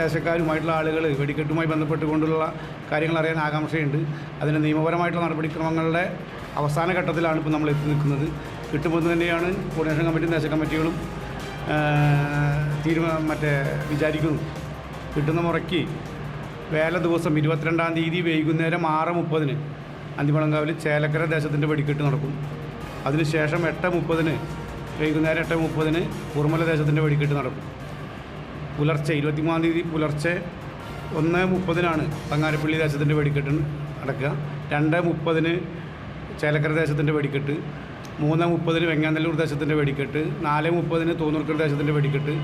ദേശക്കാരുമായിട്ടുള്ള ആളുകൾ വെടിക്കെട്ടുമായി ബന്ധപ്പെട്ടുകൊണ്ടുള്ള കാര്യങ്ങൾ അറിയാൻ ആകാംക്ഷയുണ്ട്. അതിന് നിയമപരമായിട്ടുള്ള നടപടിക്രമങ്ങളുടെ അവസാന ഘട്ടത്തിലാണ് ഇപ്പോൾ നമ്മൾ എത്തി നിൽക്കുന്നത്. കിട്ടുമെന്ന് തന്നെയാണ് കോർഡിനേഷൻ കമ്മിറ്റിയും ദേശ കമ്മിറ്റികളും തീരുമാനം മറ്റേ വിചാരിക്കുന്നു. കിട്ടുന്ന മുറയ്ക്ക് വേല ദിവസം ഇരുപത്തിരണ്ടാം തീയതി വൈകുന്നേരം ആറ് മുപ്പതിന് അന്തിമളങ്കാവിൽ ചേലക്കര ദേശത്തിന്റെ വെടിക്കെട്ട് നടക്കും. അതിനുശേഷം എട്ട് മുപ്പതിന് വൈകുന്നേരം എട്ട് മുപ്പതിന് കുറുമല ദേശത്തിന്റെ വെടിക്കെട്ട് നടക്കും. പുലർച്ചെ ഇരുപത്തിമൂന്നാം തീയതി പുലർച്ചെ ഒന്ന് മുപ്പതിനാണ് തങ്ങാരപ്പള്ളി ദേശത്തിന്റെ വെടിക്കെട്ട് നടക്കുക. രണ്ട് മുപ്പതിന് ചേലക്കര ദേശത്തിന്റെ വെടിക്കെട്ട് മൂന്ന് മുപ്പതിന് വെങ്ങാനല്ലൂർ ദേശത്തിന്റെ വെടിക്കെട്ട് നാല് മുപ്പതിന് തോന്നൂർക്കൽ ദേശത്തിന്റെ വെടിക്കെട്ട്.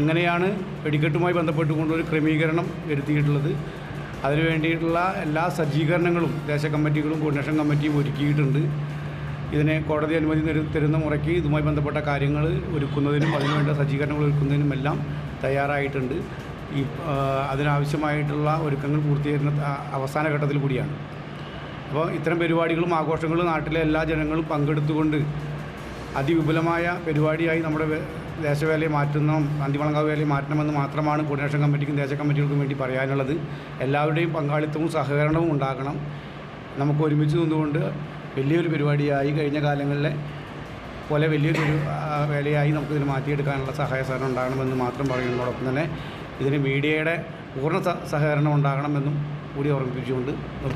ഇങ്ങനെയാണ് വെടിക്കെട്ടുമായി ബന്ധപ്പെട്ടുകൊണ്ട് ഒരു ക്രമീകരണം വരുത്തിയിട്ടുള്ളത്. അതിനു വേണ്ടിയിട്ടുള്ള എല്ലാ സജ്ജീകരണങ്ങളും ദേശ കമ്മിറ്റികളും കോർഡിനേഷൻ കമ്മിറ്റിയും ഒരുക്കിയിട്ടുണ്ട്. ഇതിനെ കോടതി അനുമതി തരു- തരുന്ന മുറയ്ക്ക് ഇതുമായി ബന്ധപ്പെട്ട കാര്യങ്ങൾ ഒരുക്കുന്നതിനും അതിനുവേണ്ട സജ്ജീകരണങ്ങൾ ഒരുക്കുന്നതിനും എല്ലാം തയ്യാറായിട്ടുണ്ട്. ഈ അതിനാവശ്യമായിട്ടുള്ള ഒരുക്കങ്ങൾ പൂർത്തീകരണ അവസാന ഘട്ടത്തിൽ കൂടിയാണ്. അപ്പോൾ ഇത്തരം പരിപാടികളും ആഘോഷങ്ങളും നാട്ടിലെ എല്ലാ ജനങ്ങളും പങ്കെടുത്തുകൊണ്ട് അതിവിപുലമായ പരിപാടിയായി നമ്മുടെ ദേശവേലയെ മാറ്റുന്ന അന്തിമളങ്കാവ് വേലയെ മാറ്റണമെന്ന് മാത്രമാണ് കോർഡിനേഷൻ കമ്മിറ്റിക്കും ദേശ കമ്മിറ്റികൾക്കും വേണ്ടി പറയാനുള്ളത്. എല്ലാവരുടെയും പങ്കാളിത്തവും സഹകരണവും ഉണ്ടാകണം. നമുക്ക് ഒരുമിച്ച് നിന്നുകൊണ്ട് വലിയൊരു പരിപാടിയായി കഴിഞ്ഞ കാലങ്ങളിലെ പോലെ വലിയൊരു വേലയായി നമുക്കിതിന് മാറ്റിയെടുക്കാനുള്ള സഹായ സഹകരണം ഉണ്ടാകണമെന്ന് മാത്രം പറയുന്നതോടൊപ്പം തന്നെ ഇതിന് മീഡിയയുടെ പൂർണ സഹകരണം ഉണ്ടാകണമെന്നും കൂടി ഓർമ്മിപ്പിച്ചുകൊണ്ട് നിർത്തുന്നു.